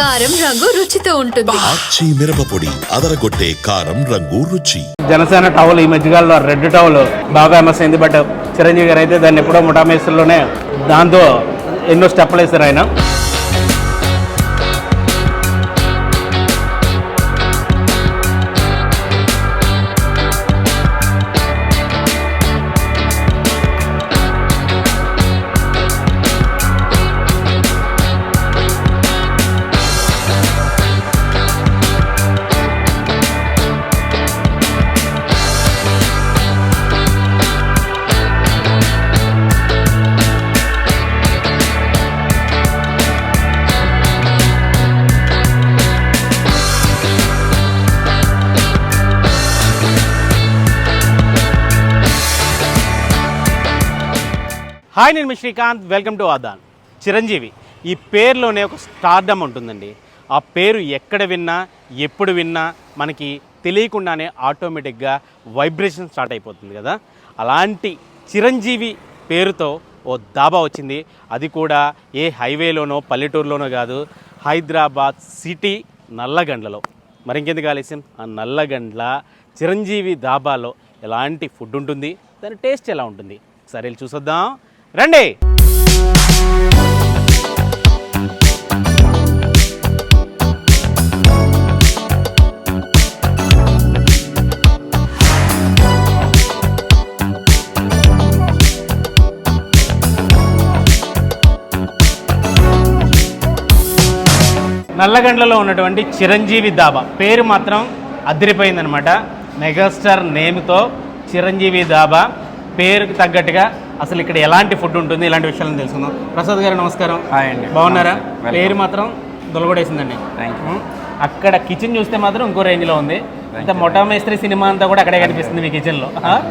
కారం రంగు రుచితో ఉంటుంది. ఆచి మిరపపొడి అదరగొట్టే కారం రంగు రుచి. జనసేన టవల్ ఈ మధ్యకాలంలో రెడ్ టవల్ బాగా ఫేమస్ అయింది బట్ చిరంజీవి గారు అయితే దాన్ని ఎప్పుడో ముఠామేస్తుల్లోనే దాంతో ఎన్నో స్టెప్పులు వేస్తారు ఆయన. హాయ్ నేను Srikanth. Welcome to Aadhan. Chiranjeevi ఈ పేరులోనే ఒక స్టార్డమ్ ఉంటుందండి. ఆ పేరు ఎక్కడ విన్నా ఎప్పుడు విన్నా మనకి తెలియకుండానే ఆటోమేటిక్గా వైబ్రేషన్ స్టార్ట్ అయిపోతుంది కదా. అలాంటి చిరంజీవి పేరుతో ఓ దాబా వచ్చింది. అది కూడా ఏ హైవేలోనో పల్లెటూరులోనో కాదు హైదరాబాద్ సిటీ నల్లగండ్లలో. మరి ఇంకెందుకు ఆలస్యం? ఆ నల్లగండ్ల చిరంజీవి దాబాలో ఎలాంటి ఫుడ్ ఉంటుంది? దాని టేస్ట్ ఎలా ఉంటుంది? సరే చూసొద్దాం. రండి. నల్లగండ్లలో ఉన్నటువంటి చిరంజీవి దాబా. పేరు మాత్రం అదిరిపోయిందనమాట. మెగాస్టార్ నేమ్తో చిరంజీవి దాబా. పేరుకు తగ్గట్టుగా అసలు ఇక్కడ ఎలాంటి ఫుడ్ ఉంటుంది? ఇలాంటి విషయాలను తెలుసుకుందాం. ప్రసాద్ గారు నమస్కారం. హాయ్ అండి. బాగున్నారా. పేరు మాత్రం దొలగొడేసిందండి. అక్కడ కిచెన్ చూస్తే మాత్రం ఇంకో రేంజ్లో ఉంది. ఇంత మొఠా మేస్త్రి సినిమా అంతా కూడా అక్కడే కనిపిస్తుంది మీ కిచెన్లో ఆ?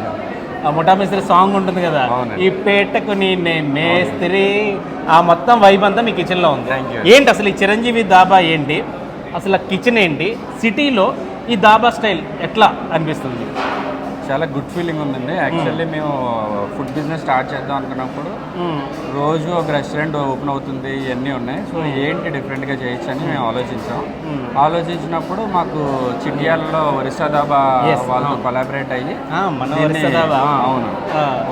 మొఠా మేస్త్రి సాంగ్ ఉంటుంది కదా. ఈ పేటకు నీ మేస్త్రి. ఆ మొత్తం వైబ్ అంతా మీ కిచెన్లో ఉంది. ఏంటి అసలు ఈ చిరంజీవి దాబా ఏంటి? అసలు ఆ కిచెన్ ఏంటి? సిటీలో ఈ దాబా స్టైల్ ఎట్లా అనిపిస్తుంది? చాలా గుడ్ ఫీలింగ్ ఉందండి. యాక్చువల్లీ మేము ఫుడ్ బిజినెస్ స్టార్ట్ చేద్దాం అనుకున్నప్పుడు మ్మ్. రోజు ఒక రెస్టారెంట్ ఓపెన్ అవుతుంది ఇవన్నీ ఉన్నాయి. సో ఏంటి డిఫరెంట్గా చేయొచ్చు అని మేము ఆలోచించాం. ఆలోచించినప్పుడు మాకు చిటియాలలో ఒరిస్సా దాబా వాళ్ళతో. కొలాబరేట్ అయ్యి. అవును.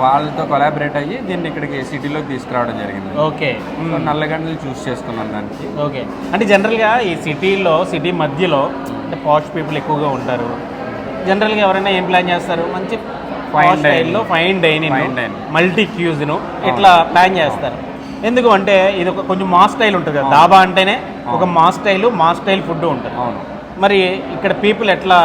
వాళ్ళతో కొలాబరేట్ అయ్యి దీన్ని ఇక్కడికి సిటీలోకి తీసుకురావడం జరిగింది. ఓకే. సో నల్లగంటలు చూస్ చేసుకున్నాం దానికి. ఓకే. అంటే జనరల్గా ఈ సిటీలో సిటీ మధ్యలో అంటే పాష్ పీపుల్ ఎక్కువగా ఉంటారు. జనరల్గా ఎవరైనా ఏం ప్లాన్ చేస్తారు? మంచి ఫైన్. స్టైల్లో ఫైన్ డైనింగ్. మల్టీ క్యూజ్ను ఇట్లా ప్లాన్ చేస్తారు. ఎందుకు అంటే ఇది ఒక కొంచెం మా స్టైల్ ఉంటుంది కదా. దాబా అంటేనే ఒక మా స్టైల్ మా స్టైల్ ఫుడ్ ఉంటుంది. అవును. మరి ఇక్కడ పీపుల్ ఎట్లా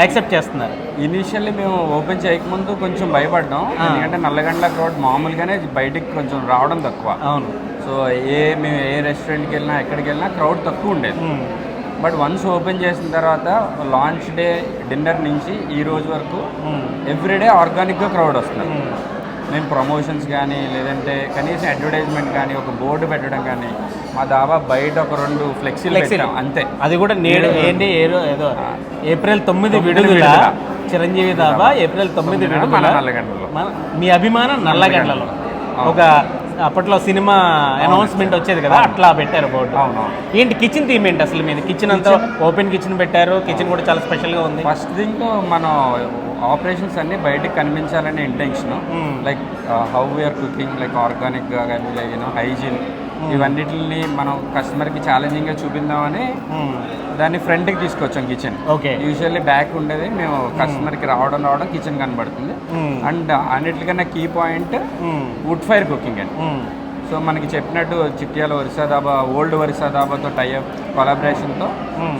యాక్సెప్ట్ చేస్తున్నారు? ఇనిషియల్లీ మేము ఓపెన్ చేయకముందు కొంచెం భయపడ్డాం. ఎందుకంటే నల్లగండ్ల క్రౌడ్ మామూలుగానే బయటికి కొంచెం రావడం తక్కువ. అవును. సో ఏ మేము ఏ రెస్టారెంట్కి వెళ్ళినా ఎక్కడికి వెళ్ళినా క్రౌడ్ తక్కువ ఉండేది. బట్ వన్స్ ఓపెన్ చేసిన తర్వాత లాంచ్ డే డిన్నర్ నుంచి ఈ రోజు వరకు. ఎవ్రీడే ఆర్గానిక్గా క్రౌడ్ వస్తున్నారు మ్మ్. ప్రమోషన్స్ కానీ లేదంటే కనీసం అడ్వర్టైజ్మెంట్ కానీ ఒక బోర్డు పెట్టడం కానీ మా దాబా బయట ఒక రెండు ఫ్లెక్సీలు. పెట్టాం అంతే అది కూడా నేడు ఏంటి ఏదో ఏదో ఏప్రిల్ తొమ్మిది విడుదల. చిరంజీవి దాబా ఏప్రిల్ తొమ్మిది విడుదల. మన- మీ అభిమానం నల్లగండ్లలో అవును. ఒక అప్పట్లో సినిమా అనౌన్స్మెంట్ వచ్చేది కదా అట్లా పెట్టారు బోర్డు. ఏంటి కిచెన్ థీమ్ ఏంటి అసలు మీద? కిచెన్ అంతా ఓపెన్ కిచెన్ పెట్టారు కిచెన్ కూడా చాలా స్పెషల్గా ఉంది. ఫస్ట్ థింగ్ మనం ఆపరేషన్స్ అన్ని బయటకు కనిపించాలనే intention. Like how we're cooking like ఆర్గానిక్గా కానీ లైక్ యూనో హైజీన్ ఇవన్నిటిని మనం కస్టమర్కి ఛాలెంజింగ్గా చూపిందామని దాన్ని ఫ్రంట్కి తీసుకొచ్చాం కిచెన్ ఓకే యూజువల్లీ బ్యాక్ ఉండేది మేము కస్టమర్కి రావడం రావడం కిచెన్ కనబడుతుంది. అండ్ అన్నిటికన్నా key point wood fire cooking అండి. సో మనకి చెప్పినట్టు చిట్యాల ఒరిస్సా దాబా ఓల్డ్ ఒరిస్సా దాబాతో టైఅప్ కొలాబరేషన్తో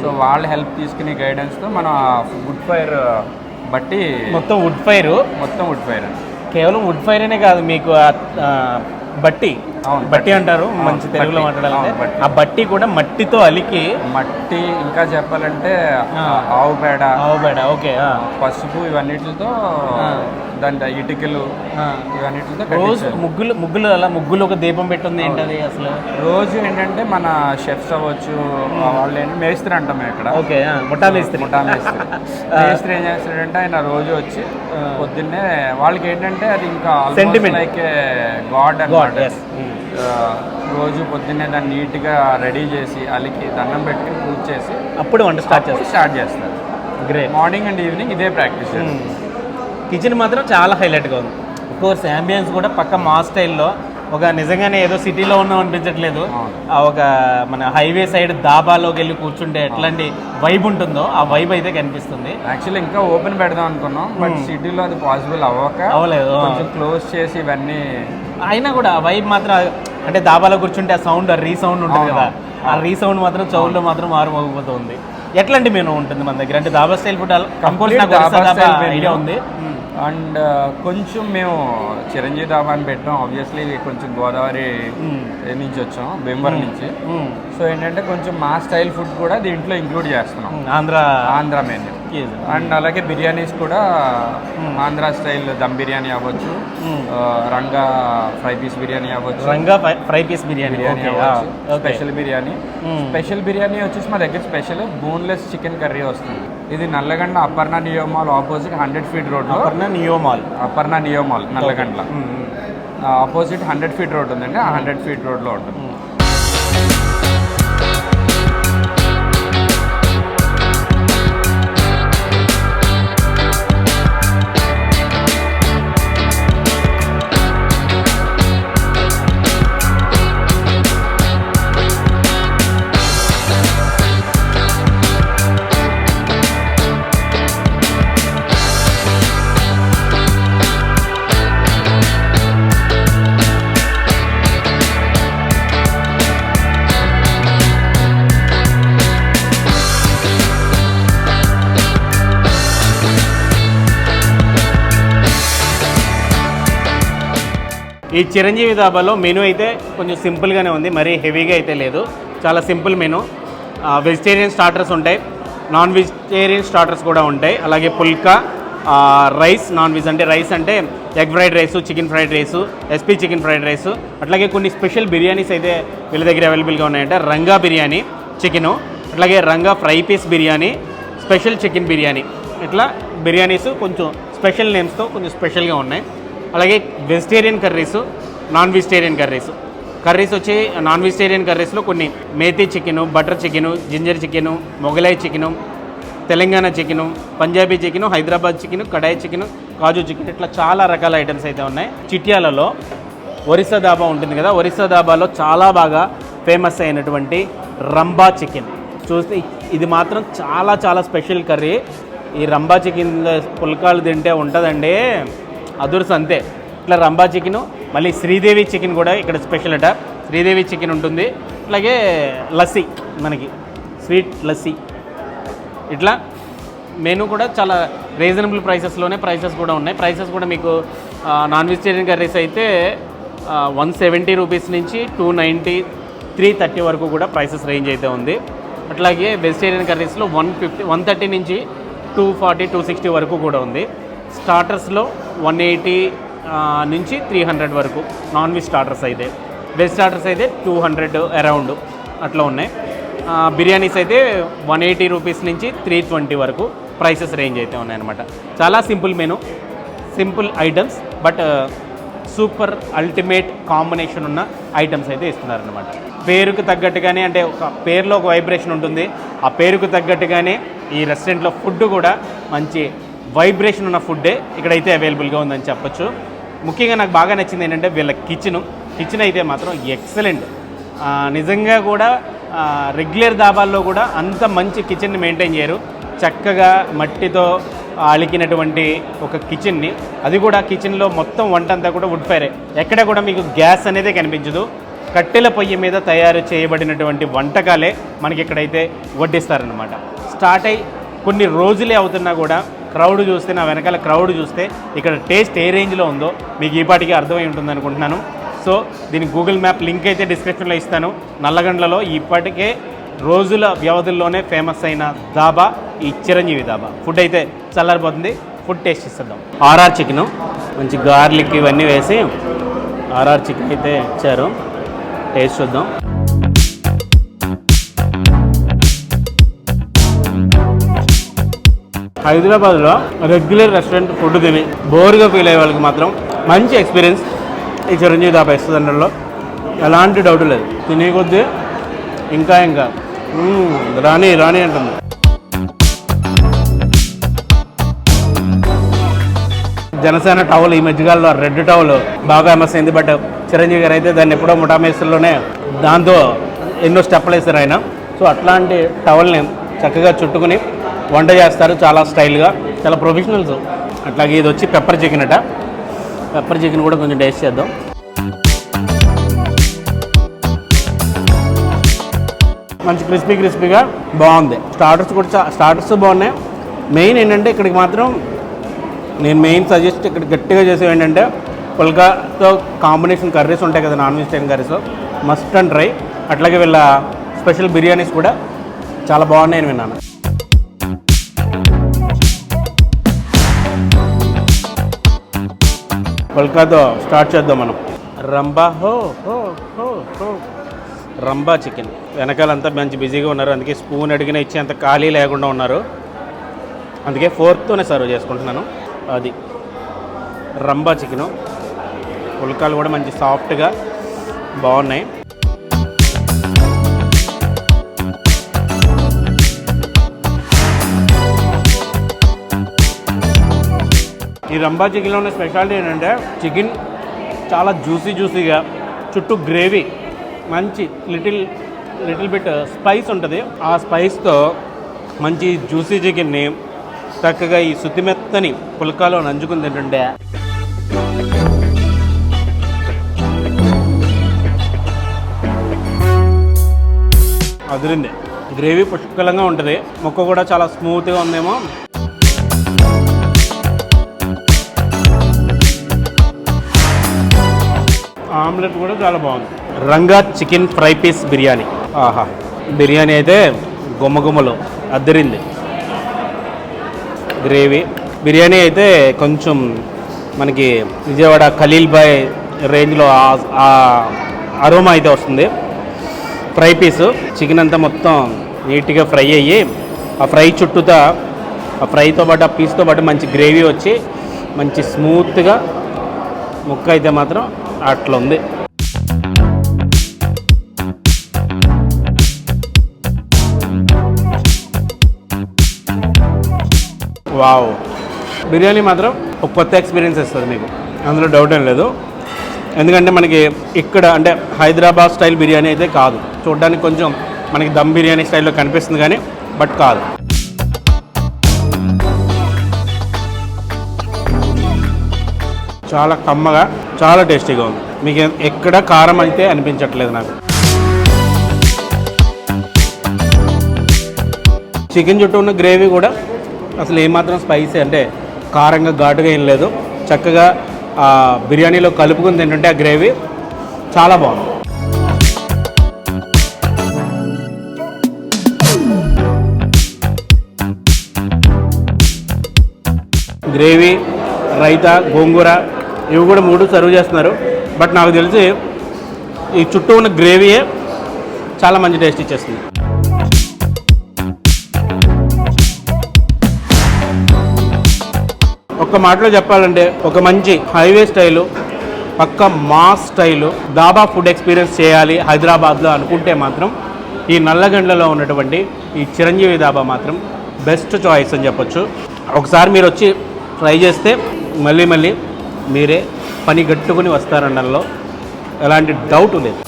సో వాళ్ళ హెల్ప్ తీసుకుని గైడెన్స్తో మనం వుడ్ ఫైర్ బట్టి మొత్తం వుడ్ ఫైర్ మొత్తం వుడ్ ఫైర్ కేవలం వుడ్ ఫైర్ అనే కాదు మీకు బట్టి అవును, బట్టి అంటారు మంచి తెలుగులో బట్టి. ఆ బట్టి కూడా మట్టితో అలికి మట్టి ఇంకా చెప్పాలంటే. ఆవు పేడ ఆవుబేడ ఓకే ఆ. పసుపు ఇవన్నిటితో. దాని ఇటుకలు. ఇవన్నిటితో రోజు. ముగ్గులు ముగ్గులు అలా ముగ్గులు ఒక దీపం పెట్టుంది ఏంటది అసలు రోజు ఏంటంటే మన షెఫ్స్ అవ్వచ్చు వాళ్ళు ఏంటి మేస్త్రి అంటాం ఇక్కడ ఓకే ముఠా మేస్త్రి ముఠా మేస్త్రి మేస్త్రి ఏం చేస్తాడంటే ఆయన రోజు వచ్చి పొద్దున్నే వాళ్ళకి ఏంటంటే అది ఇంకా Sentiment. లైక్ గాడ్ అన్నమాట ఎస్ రోజు పొద్దున్నే దాన్ని నీట్గా రెడీ చేసి అలికి దండం పెట్టుకుని పూజ చేసి అప్పుడు వంట స్టార్ట్ చేస్తాం స్టార్ట్ చేస్తారు. గ్రేట్ మార్నింగ్ అండ్ ఈవినింగ్ ఇదే ప్రాక్టీస్ కిచెన్ మాత్రం చాలా హైలైట్గా ఉంది. కోర్స్ అంబియన్స్ కూడా పక్క మా స్టైల్లో ఒక నిజంగానే ఏదో సిటీలో ఉన్నాం అనిపించట్లేదు. ఒక మన హైవే సైడ్ దాబాలోకి వెళ్ళి కూర్చుంటే ఎట్లాంటి వైబ్ ఉంటుందో ఆ వైబ్ అయితే కనిపిస్తుంది. యాక్చువల్లీ ఇంకా ఓపెన్ పెడదాం అనుకున్నాం బట్ సిటీలో అది పాసిబుల్ అవ్వక అవ్వలేదు. కొంచెం క్లోజ్ చేసి ఇవన్నీ అయినా కూడా వైబ్ మాత్రం అంటే దాబాలో కూర్చుంటే ఆ సౌండ్ ఆ రీసౌండ్ ఉంటుంది కదా. ఆ రీసౌండ్ మాత్రం చౌల్లో మాత్రం మారు మోగిపోతుంది ఎట్లాంటి మెనూ ఉంటుంది మన దగ్గర? అంటే దాబా స్టైల్ ఫుడ్ నాకు ఒరిస్సా దాబా. ఐడియా ఉంది. అండ్ కొంచెం మేము చిరంజీవి దాబా అని పెట్టాం ఆబ్వియస్లీ కొంచెం గోదావరి నుంచి వచ్చాం భీమవరం నుంచి. సో ఏంటంటే కొంచెం మా స్టైల్ ఫుడ్ కూడా దీంట్లో ఇంక్లూడ్ చేస్తున్నాం. ఆంధ్ర ఆంధ్ర మెన్యూ అండ్ అలాగే బిర్యానీస్ కూడా ఆంధ్ర స్టైల్ దమ్ బిర్యానీ అవ్వచ్చు రంగా ఫ్రై పీస్ బిర్యానీ అవ్వచ్చు. Ranga fry- piece biryani biryani special biryani. Special biryani వచ్చేసి మా దగ్గర స్పెషల్ బోన్లెస్ చికెన్ కర్రీ వస్తుంది. ఇది Nallaganda Aparna Neo Mall opposite hundred feet రోడ్లో. Aparna Neo Mall Aparna Neo Mall Nallagandla. Opposite hundred feet road ఉందండి. ఆ hundred feet రోడ్లో ఉంటుంది. ఈ చిరంజీవి దాబాలో మెనూ అయితే కొంచెం సింపుల్గానే ఉంది మరీ హెవీగా అయితే లేదు. చాలా సింపుల్ మెనూ. వెజిటేరియన్ స్టార్టర్స్ ఉంటాయి నాన్ వెజిటేరియన్ స్టార్టర్స్ కూడా ఉంటాయి. అలాగే పుల్కా రైస్ నాన్ వెజ్ అంటే రైస్ అంటే egg fried rice chicken fried rice SP chicken fried rice అట్లాగే కొన్ని స్పెషల్ బిర్యానీస్ అయితే వీళ్ళ దగ్గర అవైలబుల్గా ఉన్నాయంటే. రంగా బిర్యానీ చికెను అట్లాగే Ranga fry piece biryani special chicken biryani. ఇట్లా బిర్యానీస్ కొంచెం స్పెషల్ నేమ్స్తో కొంచెం స్పెషల్గా ఉన్నాయి. అలాగే vegetarian curries non vegetarian curries curries వచ్చి నాన్ వెజిటేరియన్ కర్రీస్లో కొన్ని methi chicken butter chicken ginger chicken Mughlai chicken Telangana chicken Punjabi chicken Hyderabad chicken kadai chicken kaju chicken ఇట్లా చాలా రకాల ఐటమ్స్ అయితే ఉన్నాయి. చిట్యాలలో ఒరిస్సా దాబా ఉంటుంది కదా ఒరిస్సా దాబాలో చాలా బాగా ఫేమస్ అయినటువంటి రంబా చికెన్. చూస్తే ఇది మాత్రం చాలా చాలా స్పెషల్ కర్రీ ఈ రంబా చికెన్ పుల్కాలు తింటే ఉంటుందండి. అదుర్స్ అంతే. ఇట్లా రంబా చికెను మళ్ళీ శ్రీదేవి చికెన్ కూడా ఇక్కడ స్పెషల్ అట. శ్రీదేవి చికెన్ ఉంటుంది. అలాగే లస్సీ మనకి స్వీట్ లస్సీ. ఇట్లా మెనూ కూడా చాలా రీజనబుల్ ప్రైసెస్లోనే ప్రైసెస్ కూడా ఉన్నాయి. ప్రైసెస్ కూడా మీకు నాన్ వెజిటేరియన్ కర్రీస్ అయితే వన్ సెవెంటీ రూపీస్ నుంచి టూ నైంటీ త్రీ థర్టీ వరకు కూడా ప్రైసెస్ రేంజ్ అయితే ఉంది. అట్లాగే వెజిటేరియన్ కర్రీస్లో వన్ ఫిఫ్టీ వన్ థర్టీ నుంచి టూ ఫార్టీ టూ సిక్స్టీ వరకు కూడా ఉంది. స్టార్టర్స్లో వన్ ఎయిటీ నుంచి త్రీ హండ్రెడ్ వరకు నాన్ వెజ్ స్టార్టర్స్ అయితే. వెజ్ స్టార్టర్స్ అయితే టూ హండ్రెడ్ అరౌండ్ అట్లా ఉన్నాయి. బిర్యానీస్ అయితే వన్ ఎయిటీ రూపీస్ నుంచి త్రీ ట్వంటీ వరకు ప్రైసెస్ రేంజ్ అయితే ఉన్నాయన్నమాట. చాలా simple menu simple items but super ultimate combination ఉన్న ఐటమ్స్ అయితే ఇస్తున్నారనమాట పేరుకు తగ్గట్టుగానే అంటే ఒక పేరులో ఒక వైబ్రేషన్ ఉంటుంది. ఆ పేరుకు తగ్గట్టుగానే ఈ రెస్టారెంట్లో ఫుడ్ కూడా మంచి వైబ్రేషన్ ఉన్న ఫుడ్డే ఇక్కడైతే అవైలబుల్గా ఉందని చెప్పొచ్చు. ముఖ్యంగా నాకు బాగా నచ్చింది ఏంటంటే వీళ్ళ కిచెను. కిచెన్ అయితే మాత్రం ఎక్సలెంట్. నిజంగా కూడా రెగ్యులర్ దాబాల్లో కూడా అంత మంచి కిచెన్ని మెయింటైన్ చేయరు. చక్కగా మట్టితో అలికినటువంటి ఒక కిచెన్ని. అది కూడా కిచెన్లో మొత్తం వంట అంతా కూడా వుడ్ ఫైరే. ఎక్కడ కూడా మీకు గ్యాస్ అనేది కనిపించదు. కట్టెల పొయ్యి మీద తయారు చేయబడినటువంటి వంటకాలే మనకి ఇక్కడైతే వడ్డిస్తారనమాట స్టార్ట్ అయ్యి కొన్ని రోజులే అవుతున్నా కూడా క్రౌడ్ చూస్తే నా వెనకాల క్రౌడ్ చూస్తే ఇక్కడ టేస్ట్ ఏ రేంజ్లో ఉందో మీకు ఈ పాటికి అర్థమై ఉంటుంది అనుకుంటున్నాను సో దీని గూగుల్ మ్యాప్ లింక్ అయితే డిస్క్రిప్షన్లో ఇస్తాను. నల్లగండ్లలో ఇప్పటికే రోజుల వ్యవధుల్లోనే ఫేమస్ అయిన దాబా ఈ చిరంజీవి దాబా. ఫుడ్ అయితే చల్లారిపోతుంది. ఫుడ్ టేస్ట్ ఇస్తుందాం ఆర్ఆర్ చికెన్ మంచి గార్లిక్ ఇవన్నీ వేసి ఆర్ఆర్ చికెన్ అయితే ఇచ్చారు. టేస్ట్ చూద్దాం. హైదరాబాద్లో రెగ్యులర్ రెస్టారెంట్ ఫుడ్ తిని బోర్గా ఫీల్ అయ్యే వాళ్ళకి మాత్రం మంచి ఎక్స్పీరియన్స్ ఈ చిరంజీవి దాబా ఇస్తుందండలో ఎలాంటి డౌట్ లేదు. తినే కొద్దీ ఇంకా ఇంకా. రాణి రాణి అంటుంది. జనసేన టవల్ ఈ మధ్యకాలంలో రెడ్ టవల్ బాగా ఫేమస్ అయింది. బట్ చిరంజీవి గారు అయితే దాన్ని ఎప్పుడో ముఠామేస్తుల్లోనే దాంతో ఎన్నో స్టెప్పులు వేస్తారు ఆయన. సో అట్లాంటి టవల్ని చక్కగా చుట్టుకుని వంట చేస్తారు చాలా స్టైల్గా చాలా ప్రొఫెషనల్స్. అట్లాగే ఇది వచ్చి పెప్పర్ చికెన్ అట. పెప్పర్ చికెన్ కూడా కొంచెం టేస్ట్ చేద్దాం. మంచి క్రిస్పీ క్రిస్పీగా బాగుంది. స్టార్టర్స్ కూడా స్టార్టర్స్ బాగున్నాయి. మెయిన్ ఏంటంటే ఇక్కడికి మాత్రం నేను మెయిన్ సజెస్ట్ ఇక్కడ గట్టిగా చేసేవి ఏంటంటే పుల్కాతో కాంబినేషన్ కర్రీస్ ఉంటాయి కదా non vegetarian curries must and try అట్లాగే వీళ్ళ స్పెషల్ బిర్యానీస్ కూడా చాలా బాగున్నాయని విన్నాను. పుల్కాతో స్టార్ట్ చేద్దాం మనం. రంబా హో హో హో హో. Rumba chicken. వెనకాలంతా మంచి బిజీగా ఉన్నారు. అందుకే స్పూన్ అడిగిన ఇచ్చేంత ఖాళీ లేకుండా ఉన్నారు. అందుకే ఫోర్త్తోనే సర్వ్ చేసుకుంటున్నాను. అది రంబా చికెను. పుల్కాలు కూడా మంచి సాఫ్ట్గా బాగున్నాయి. ఈ రంబా చికెన్లో ఉన్న స్పెషాలిటీ ఏంటంటే చికెన్ చాలా జ్యూసీ జ్యూసీగా చుట్టూ గ్రేవీ మంచి లిటిల్ లిటిల్ బిట్ స్పైస్ ఉంటుంది. ఆ స్పైస్తో మంచి జ్యూసీ చికెన్ని చక్కగా ఈ శుద్ధిమెత్తని పుల్కాలో నంచుకుని తింటుండే అదిరింది. గ్రేవీ పుష్కలంగా ఉంటుంది. ముక్క కూడా చాలా స్మూత్గా ఉందేమో. ఆమ్లెట్ కూడా చాలా బాగుంది. Ranga chicken fry piece biryani. ఆహా. బిర్యానీ అయితే గుమ్మగుమ్మలు అద్దరింది. గ్రేవీ. బిర్యానీ అయితే కొంచెం మనకి విజయవాడ ఖలీల్ బాయ్ రేంజ్లో అరోమా అయితే వస్తుంది. ఫ్రై పీసు. చికెన్ అంతా మొత్తం నీట్గా ఫ్రై అయ్యి ఆ ఫ్రై చుట్టూతా ఆ ఫ్రైతో పాటు ఆ పీస్తో పాటు మంచి గ్రేవీ వచ్చి మంచి స్మూత్గా ముక్క అయితే మాత్రం అట్లా ఉంది వావ్. బిర్యానీ మాత్రం ఒక కొత్త ఎక్స్పీరియన్స్ ఇస్తుంది మీకు. అందులో డౌట్ ఏం లేదు. ఎందుకంటే మనకి ఇక్కడ అంటే హైదరాబాద్ స్టైల్ బిర్యానీ అయితే కాదు. చూడడానికి కొంచెం మనకి దమ్ బిర్యానీ స్టైల్లో కనిపిస్తుంది కానీ బట్ కాదు. చాలా కమ్మగా చాలా టేస్టీగా ఉంది. మీకు ఎక్కడ కారం అయితే అనిపించట్లేదు నాకు. చికెన్ చుట్టూ ఉన్న గ్రేవీ కూడా అసలు ఏమాత్రం స్పైసీ అంటే కారంగా ఘాటుగా ఏం లేదు. చక్కగా ఆ బిర్యానీలో కలుపుకుని తింటుంటే ఆ గ్రేవీ చాలా బాగుంది. గ్రేవీ రైతా గోంగూర ఇవి కూడా మూడు సర్వ్ చేస్తున్నారు. బట్ నాకు తెలిసి ఈ చుట్టూ ఉన్న గ్రేవీయే చాలా మంచి టేస్ట్ ఇచ్చేస్తుంది. ఒక్క మాటలో చెప్పాలంటే ఒక మంచి హైవే స్టైలు పక్క mass style dhaba food experience చేయాలి హైదరాబాద్లో అనుకుంటే మాత్రం ఈ నల్లగండ్లలో ఉన్నటువంటి ఈ చిరంజీవి దాబా మాత్రం బెస్ట్ చాయిస్ అని చెప్పొచ్చు. ఒకసారి మీరు వచ్చి ట్రై చేస్తే మళ్ళీ మళ్ళీ మీరే పని గట్టుకుని వస్తారనడంలో ఎలాంటి డౌట్ లేదు.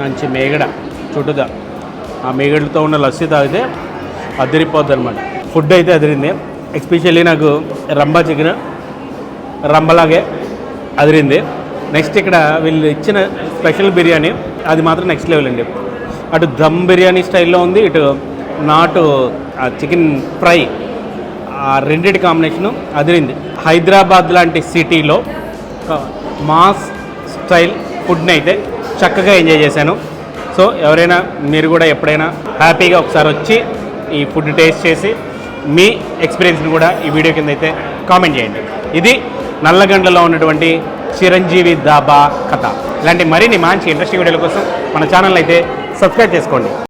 మంచి మేగడ చుట్టుదా ఆ మేగడతో ఉన్న లస్సీ తాగితే అదిరిపోద్ది అనమాట ఫుడ్ అయితే అదిరింది. ఎస్పెషల్లీ నాకు రంబా చికెన్ రంబలాగే అదిరింది. నెక్స్ట్ ఇక్కడ వీళ్ళు ఇచ్చిన స్పెషల్ బిర్యానీ అది మాత్రం నెక్స్ట్ లెవెల్ అండి. అటు దమ్ బిర్యానీ స్టైల్లో ఉంది ఇటు నాటు చికెన్ ఫ్రై ఆ రెండింటి కాంబినేషను అదిరింది. హైదరాబాద్ లాంటి సిటీలో మాస్ స్టైల్ ఫుడ్ని అయితే చక్కగా ఎంజాయ్ చేశాను. సో ఎవరైనా మీరు కూడా ఎప్పుడైనా హ్యాపీగా ఒకసారి వచ్చి ఈ ఫుడ్ టేస్ట్ చేసి మీ ఎక్స్పీరియన్స్ని కూడా ఈ వీడియో కింద అయితే కామెంట్ చేయండి. ఇది నల్లగండ్లలో ఉన్నటువంటి చిరంజీవి దాబా కథ. ఇలాంటి మరిన్ని మంచి ఇంట్రెస్టింగ్ వీడియోల కోసం మన ఛానల్ అయితే సబ్స్క్రైబ్ చేసుకోండి.